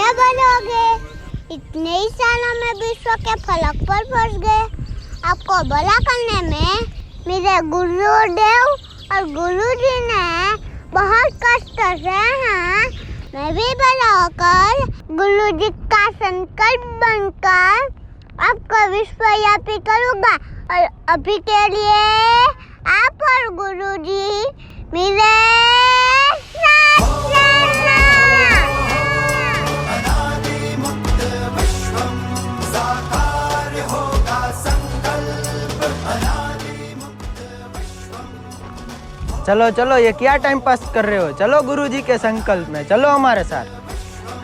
बनोगे इतने ही सालों में विश्व के फलक पर फंस गए। आपको भला करने में मेरे गुरुदेव और गुरुजी ने बहुत कष्ट से हैं। मैं भी बड़ा होकर गुरु जी का संकल्प बनकर आपको विश्वव्यापी करूँगा। और अभी के लिए आप और गुरुजी मेरे साथ चलो चलो ये क्या टाइम पास कर रहे हो? चलो गुरुजी के संकल्प में चलो हमारे साथ।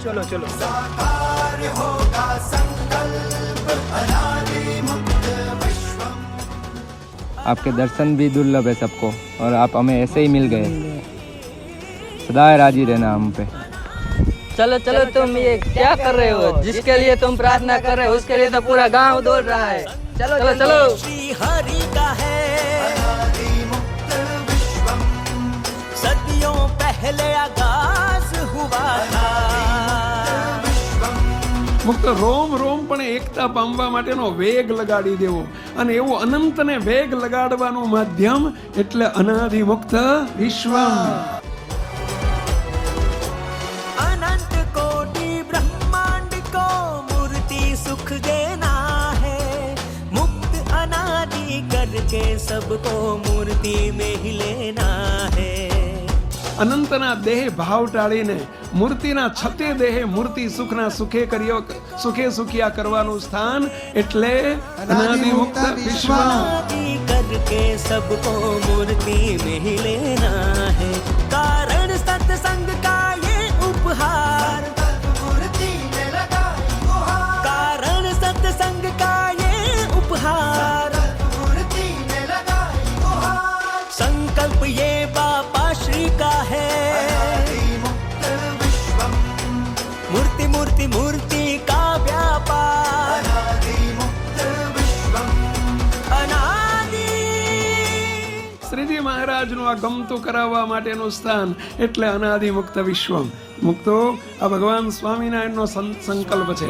चलो चलो। आपके दर्शन भी दुर्लभ है सबको और आप हमें ऐसे ही मिल गए। सदाए राज़ी रहना हम पे। चलो चलो तुम ये क्या कर रहे हो? जिसके लिए तुम प्रार्थना कर रहे हो उसके लिए तो पूरा गाँव दौड़ रहा है। चलो चलो। चलो। श्री हरि का है। મુક્ત રોમ રોમ પણ એકતા પામવા માટેનો વેગ લગાડી દેવો અને એવું અનંતને વેગ લગાડવાનું માધ્યમ એટલે અનાદિ મુક્ત વિશ્વમ अनंत कोटि ब्रह्मांड को मूर्ति सुख देना है मुक्त अनादि करके सबको मूर्ति में ही लेना है અનંતના દેહ ભાવ ટાળીને મૂર્તિના છતે દેહે મૂર્તિ સુખના સુખે કર્યો સુખે સુખિયા કરવાનું સ્થાન એટલે અનાદિ મુક્ત વિશ્વમ अनादि करके सबको मूर्ति में ही लेना मूर्ति मूर्ति मूर्ति का व्यापार अनादि શ્રીજી મહારાજનું આ ગમતું કરાવવા માટેનું સ્થાન એટલે અનાદિ મુક્ત વિશ્વમ મુક્તો આ ભગવાન સ્વામિનારાયણનો સં- સંકલ્પ છે